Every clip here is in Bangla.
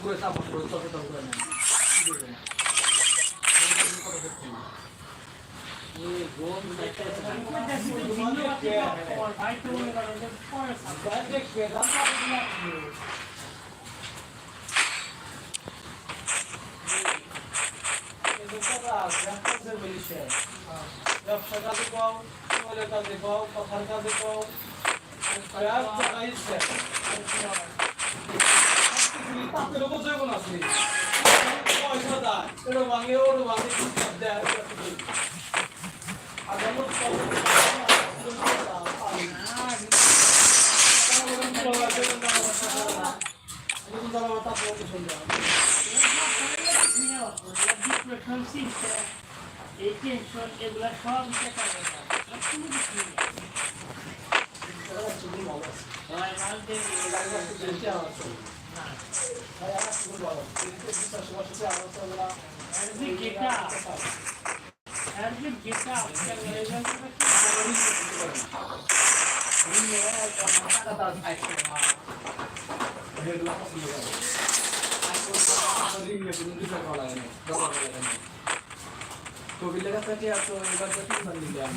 পুরো চাপ করে চকে করে নেন। ব্যবসা কাজে পাও কাজে পাও কথার কাজে পাও তাদের উপর কোন আছে পয়সা দা এটা ভাঙে ওটা ভাঙে দেয় আর এই টেনশন এগুলা সব টাকা কোনো কিছু নেই দিয়ে কি আছে এবার তো তিন বার নিলাম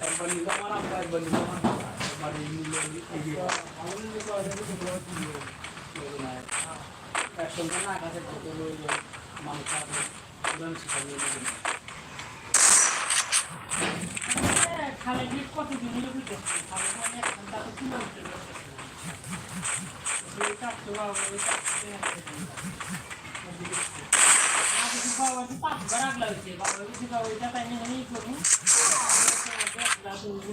একবার নিলাম আর আমরা একবার নিলাম আর এগিয়ে একসঙ্গে না কাছে কত মানুষ খালে গিয়ে কতদিন হলো বুঝতেছি খালে কাজটা বাবা তো পাঁচ বার আগলা হয়েছে বাবা ওইটা তাই নিয়ে নিয়ে করি বুঝছা এবারে হাসি দুটো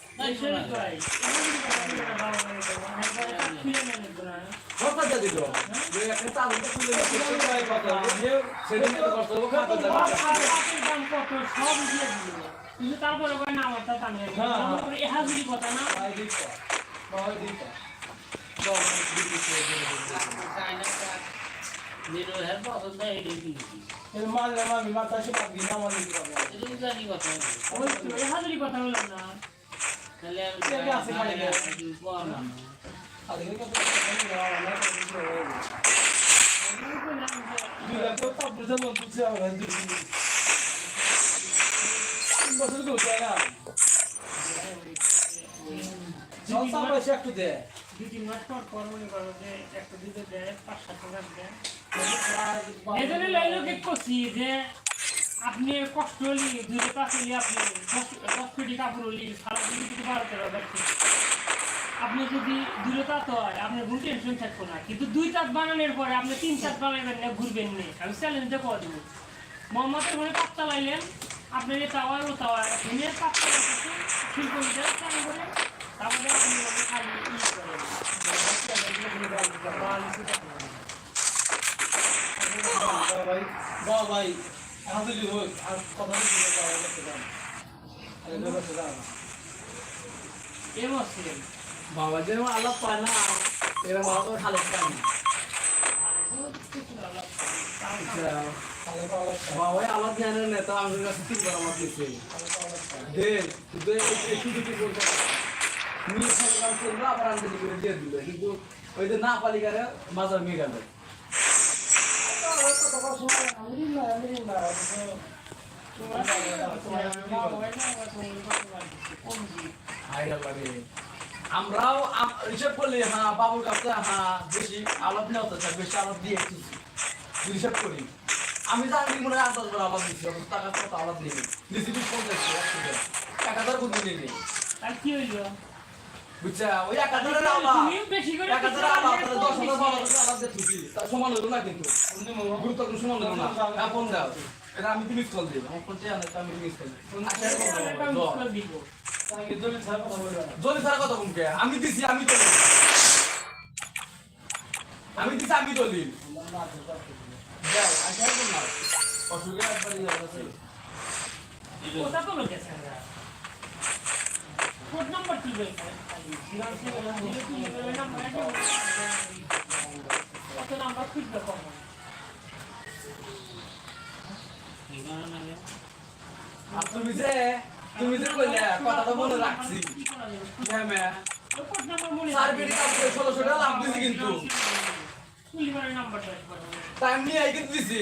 কথা কথা তারপরে আমার হাজুরি কথা না দিতা এর মাথা সে পাবি না মানে কি পাবো কথা বললাম না। একটু দে দুই মাস পর পর মনে করো যে একটা দিতে দেয় পাঁচ সাত টাকা দেয় এজন্য লাইলোকে করছি যে আপনি কষ্ট হলি দুটো হলি আপনি দশ কোটি কাপড় হলি সারাদিন কিছু তেরো হাজার টাকা। আপনি যদি দুটো তাঁত হয়, আপনার কোনো টেনশন থাকব না। কিন্তু দুই তাঁত বানানোর পরে আপনি তিন তাঁত বানাবেন না ঘুরবেন না। আমি চ্যালেঞ্জে করে দেবো। মোহাম্মদের ঘরে পাঁচ চালাইলেন আপনার এ তাওয়ার ও তাওয়ার আপনি পাঁচ চালাইতেছেন শিল্প মিটার চালু করে। তারপরে আপনি খালি ই করেন। ভাই। বাবা যে আলাপ পায় না এরা বাবা তো খালে পায় না বাবাই আলাপ জানে না তো আমাদের কাছে তিনবার আলাপ দিচ্ছে দেন শুধু একটু করতে নিয়ে আবার আনতে করে দিয়ে দিল কিন্তু ওই যে না পালি গারে বাজার মেয়ে গেল আমরাও আম- হিসেব করলে হ্যাঁ বাবুর কাছে হ্যাঁ বেশি আলাপ নেওয়া তো স্যার বেশি আলাপ দিয়ে হিসেব করি। আমি জানি মনে হয় আট, দশ বার আলাপ দিচ্ছি টাকা কত আলাপ নিয়ে নিচ্ছি পঞ্চাশ এক হাজার কোন নেই। আর কি হইল? বুঝছা? ওই এক বেশি করে এক হাজারের আলাপ তাহলে দশ হাজার বারো হাজার দিয়ে থুছি তার সমান হলো না কিন্তু। গুরুত্বপূর্ণ সমান হলো না। হ্যাঁ ফোন দাও। এটা আমি তুমি কল দিই আমার ফোন চেয়ে আমি মিস কল দিই দিব। স্যার কথা কমকে আমি দিছি আমি তো আমি দিছি আমি তো আচ্ছা না। অসুবিধা একবার ওটা তো লোক তুমি যে তুমি যে কইলে কথাটা মনে রাখছি। হ্যাঁ ম্যা বেটি কাম করে ষোলোশো টাকা লাভ দিছি কিন্তু। টাইম নিয়ে আই কিন্তু দিছি।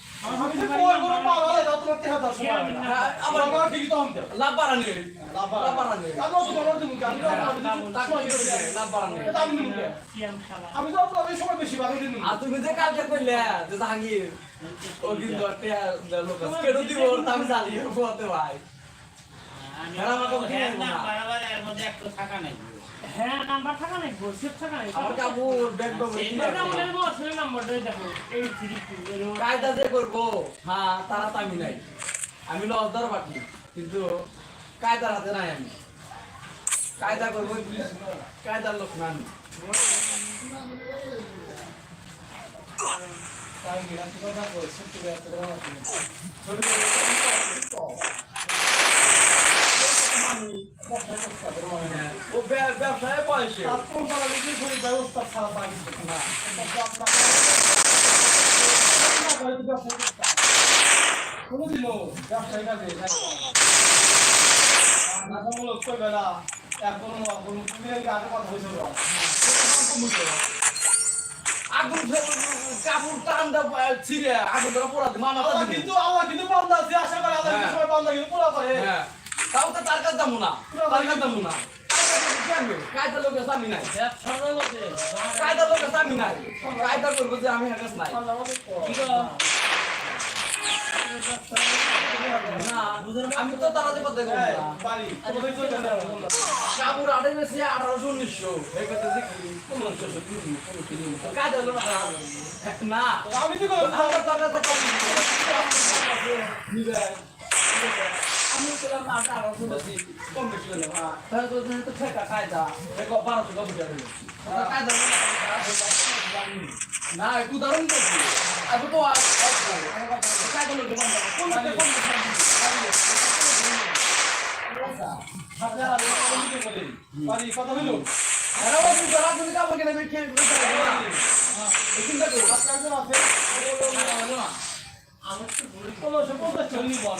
হ্যাঁ আমি হ্যাঁ আচ্ছা মনে হয় মনে হয় আচ্ছা আচ্ছা আমি হ্যাঁ, আমি আমি আমি আমি আমি আমি তুমি যে কালকে কইলে যে জাহাঙ্গীর ও কিন্তু কেটে দিব দাম জানি ভাই হ্যাঁ নাম্বার থাকা নাই গো সেভ থাকা নাই আমার এটা মনে নাম্বারটা দেখো। এই থ্রি কায়দা যে করব হ্যাঁ তারা তো আমি নাই। আমি লজদার পাটি কিন্তু কায়দার হাতে নাই আমি। কায়দা করব কায়দার লোক না আমি। তাই কথা হ্যাঁ, ও ব্য- ব্যবসায় বয়সে ব্যবস্থা ছাড়া পারি না কোনোদিনও ব্যবসায়ী কাজে নাশামূলক করবে না এখন কোনো আগে কথা হয়েছিল আগুন কাপড় টান্দা ছিঁড়ে আগুন ধরে পোড়া দিই কিন্তু আল্লাহ কিন্তু বান্দা যে আশা করে আল্লাহ পুরা করে। হ্যাঁ। তাও তো তার কাছে যাব না তার কাছে যাব না। কায়দা লোক আছে আমি নাই। কায়দা লোক আছে আমি নাই। কায়দা করব যে আমি হেকাস নাই। আমি তো তারা বলব বাড়ি তোমাদের না। বেশি আঠারোশো উনিশশো। দেখি না। আমি তো আমি বললাম না আঠারোশো বেশি কম বেশি হলে তাহলে তো তো ঠেকা কায়দা দেখো বারোশো টাকা বুঝে দেবে কায়দা না একটু দারুণ করছি আমি তো কায়দা লোক কোন কোন আর কথা তুমি কিনে করো আজকে একজন আছে পনেরোশো পঞ্চাশ চল্লিশ বন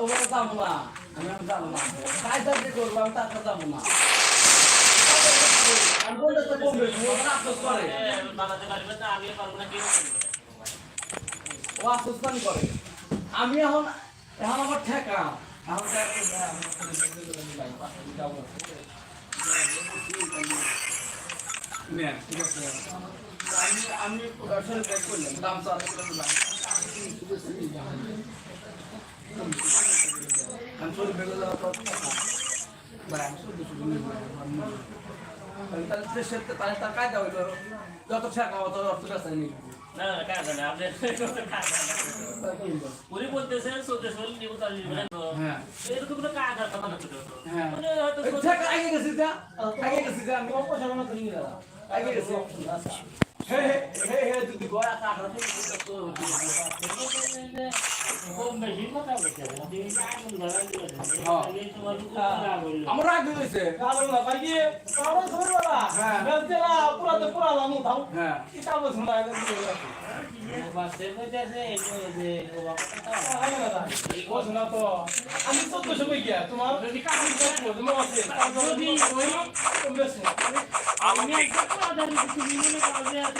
ওরা যাব না আমি যাব না কায়দা করব আমি তার যাব না আমি বললে তো কমবে ওরা আফসোস করে ও আফসোস পানি করে আমি এখন এখন আমার ঠেকা এখন। আমি আসলে ব্যাক করলাম দাম চার আমি শুধু নিব তাহলে তার কায়দা হইল যত ঠেকা অত অর্থ কাছে উনি বলতেছেন এরকম কোনো কাজ কথা না হ্যাঁ। মানে হয়তো এই ঠেকা আগে গেছি আগে গেছি আমি অপসারণ বানা নিয়ে আগে গেছি তো আমার রাগ হয়েছে কালো না ভাই কি কালো ধরে বাবা হ্যাঁ। বেলতে না পুরাতে পুরা লামু দাও হ্যাঁ না না তো আমি চোদ্দশো কই গিয়া তোমার আমি মনে করো